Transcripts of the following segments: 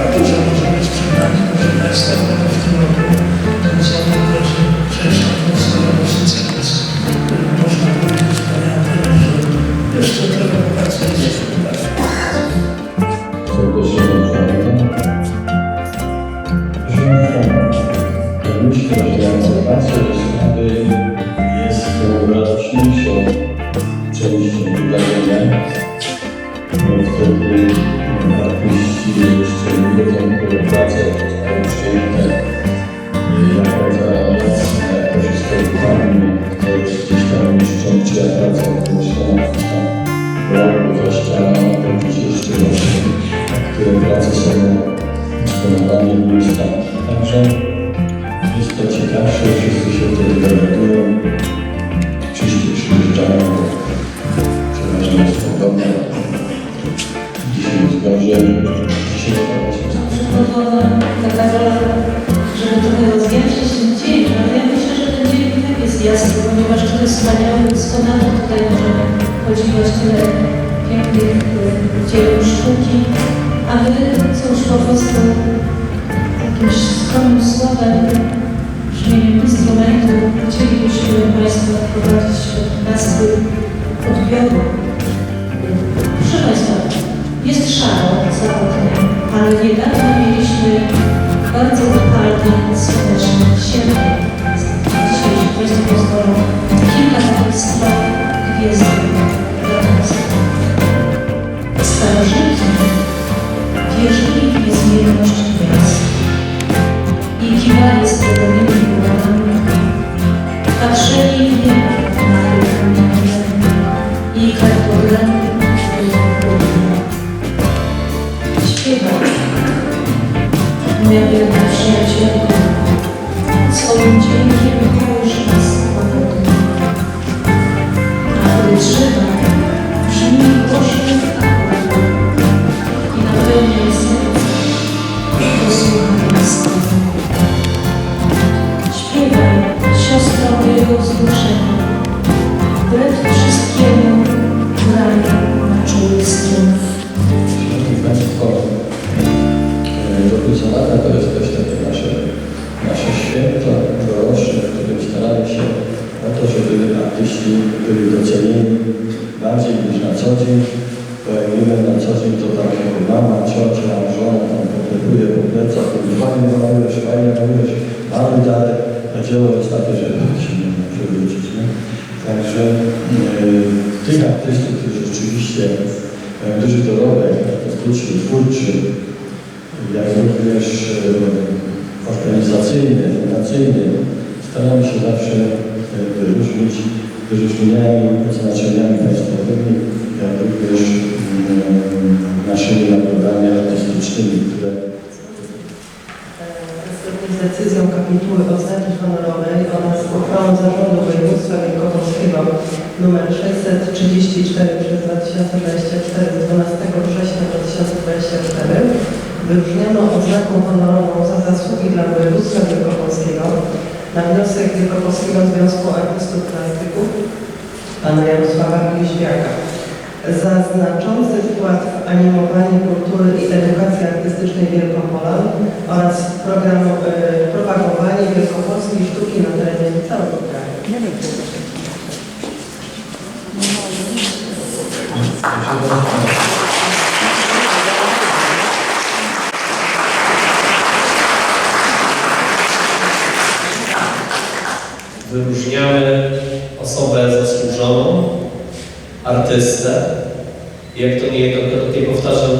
a dużo może być przed nami, może następnego w tym roku ten samolot będzie ciężko atmosfera dosyć Można powiedzieć, panie Antoni, że jeszcze trochę pracować. Serdecznie dziękuję. Myślę, że akceptacja ustawy jest raczniejszą częścią wydarzenia, wtedy które prace zostały przyjęte, jaka za jaka słowem, brzmieniem instrumentu chcielibyśmy Państwa wprowadzić w nastrój odbioru. Proszę Państwa, jest szaro za oknem, ale niedawno mieliśmy bardzo upalny, słoneczny sierpień. Dzisiaj, jeśli Państwo pozwolą, kilka takich spraw gwiezdnych dla Państwa. Starożytni wierzyli w niezmienność gwiazd i kartogramy Śpiewam, moja wielka przyjacielka, swoim dźwiękiem kołysz nas łagodnie. A gdy drzewa brzmi głośny akord i napełnia serce, to słucham nas Śpiewaj, siostro mojego wzruszenia, wbrew wszystkiemu Szanowni Państwo, e, do końca lata to jest też takie nasze, nasze święto doroczne, w którym staramy się o to, żeby artyści byli docenieni bardziej niż na co dzień. Wiemy na co dzień to tak mama, ciocia, żona tam poklepuje po plecach, fajnie malujesz, fajnie dalej. A dzieło jest takie, że się nie ma przewrócić. Nie? Także e, tych artystów, którzy rzeczywiście mają duży dorobek artystyczny, twórczy, jak również e, organizacyjny, edukacyjny, staramy się zawsze e, wyróżnić wyróżnieniami, odznaczeniami państwowymi, jak również mm, naszymi nagrodami artystycznymi, które Zgodnie z decyzją kapituły oznaki honorowej oraz uchwałą Zarządu Województwa Wielkopolskiego nr 634 przez 2024 z 12 września 2024 wyróżniono oznaką honorową za zasługi dla województwa wielkopolskiego na wniosek Wielkopolskiego Związku Artystów Plastyków pana Jarosława Gnieźwiaka za znaczący wkład w animowanie kultury i edukacji artystycznej Wielkopolan oraz program, e, propagowanie wielkopolskiej sztuki na terenie całego kraju. Wyróżniamy osobę zasłużoną, artystę, jak to niejednokrotnie powtarzam,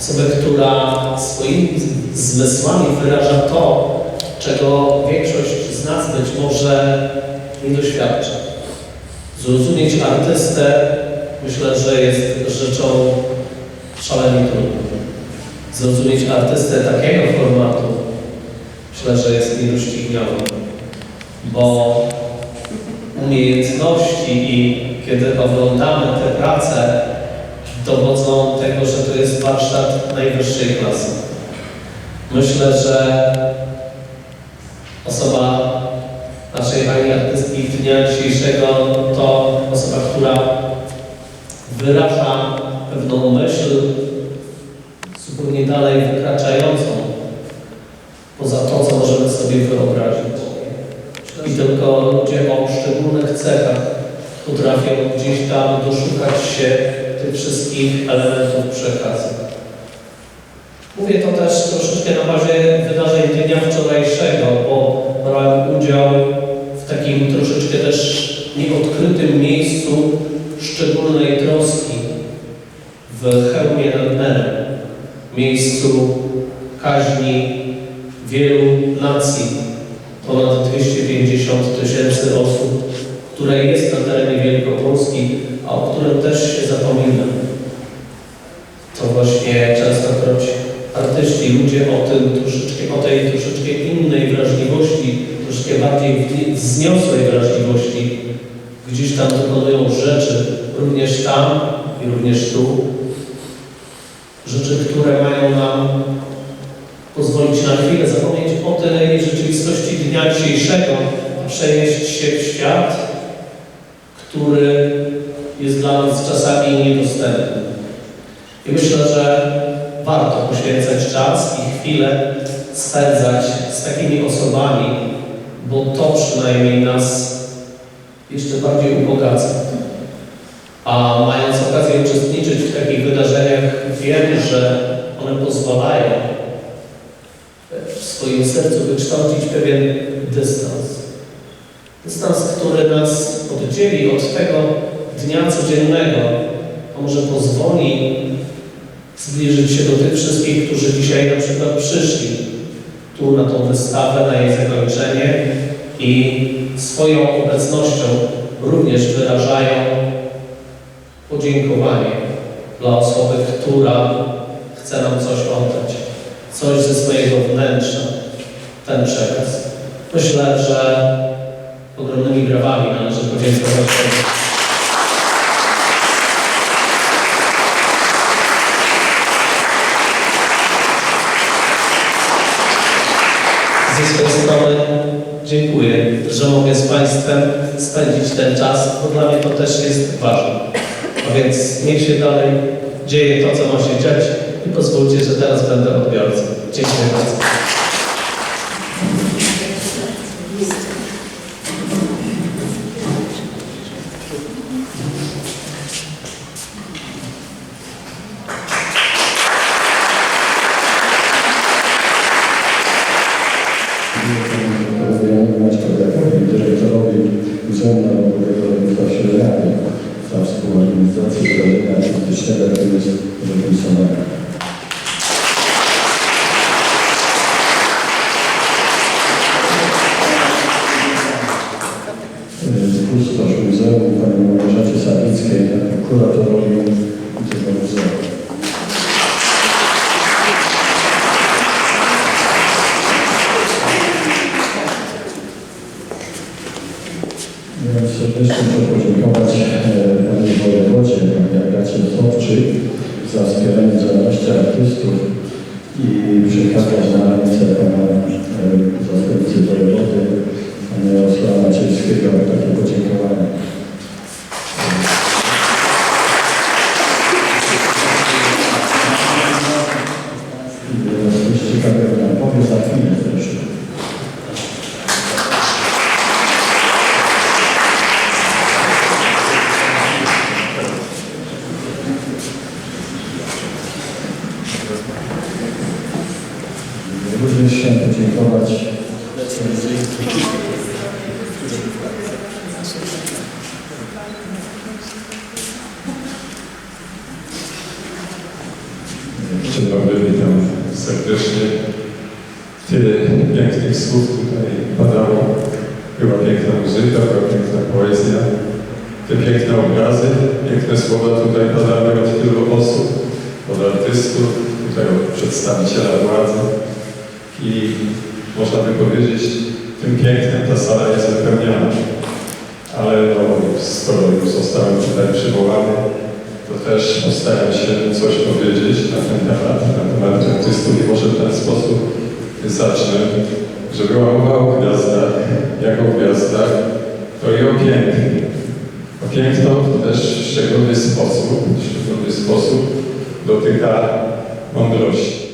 osobę, która swoimi zmysłami wyraża to, czego większość z nas być może nie doświadcza. Zrozumieć artystę myślę, że jest rzeczą szalenie trudną. Zrozumieć artystę takiego formatu myślę, że jest niedościgniony, bo umiejętności i kiedy oglądamy te prace, dowodzą tego, że to jest warsztat najwyższej klasy. Myślę, że osoba naszej pani dnia dzisiejszego to osoba, która wyraża pewną myśl zupełnie dalej wykraczającą poza to, co możemy sobie wyobrazić. I tylko ludzie o szczególnych cechach potrafią gdzieś tam doszukać się tych wszystkich elementów przekazu. Mówię to też troszeczkę na bazie wydarzeń dnia wczorajszego. Kaźni wielu nacji, ponad 250 tysięcy osób, które jest na terenie Wielkopolski, a o którym też się zapomina. To właśnie częstokroć artyści, ludzie o tym troszeczkę, o tej troszeczkę innej wrażliwości, troszeczkę bardziej wzniosłej wrażliwości, gdzieś tam dokonują rzeczy, również tam i również tu. Rzeczy, które mają nam na chwilę zapomnieć o tej rzeczywistości dnia dzisiejszego, a przenieść się w świat, który jest dla nas czasami niedostępny. I myślę, że warto poświęcać czas i chwilę spędzać z takimi osobami, bo to przynajmniej nas jeszcze bardziej ubogaca. A mając okazję uczestniczyć w takich wydarzeniach, wiem, że one pozwalają swoim sercu wykształcić pewien dystans. Dystans, który nas oddzieli od tego dnia codziennego, a może pozwoli zbliżyć się do tych wszystkich, którzy dzisiaj na przykład przyszli tu na tą wystawę, na jej zakończenie i swoją obecnością również wyrażają podziękowanie dla osoby, która chce nam coś oddać, coś ze swojego wnętrza, ten przekaz. Myślę, że ogromnymi brawami należy podziękować. Ze swojej strony dziękuję, że mogę z Państwem spędzić ten czas, bo dla mnie to też jest ważne. A więc niech się dalej dzieje to, co ma się dziać i pozwólcie, że teraz będę odbiorcą. Dziękuję bardzo. Serdecznie chcę podziękować e, Pani Wojewodzie, Pani Agacie Słowczyk za wspieranie działalności artystów i przekazać na ręce Pana e, zastępcy wojewody, Pana Jarosława Maciejskiego takie podziękowania. I coś ciekawego nam powie za chwilę zresztą. Również chciałem podziękować Dzień dobry, witam serdecznie. Tyle pięknych słów tutaj padało. Była piękna muzyka, była piękna poezja. Te piękne obrazy, piękne słowa tutaj padały od wielu osób, od artystów, tutaj od przedstawiciela władzy. I można by powiedzieć, tym pięknem ta sala jest wypełniona. Ale no, skoro już zostałem tutaj przywołany, to też postaram się coś powiedzieć na ten temat, na temat artystów i może w ten sposób zacznę, że była mowa o gwiazdach, jak o gwiazdach, to i o pięknie. O piękno też w szczególny sposób, w szczególny sposób dotyka mądrości.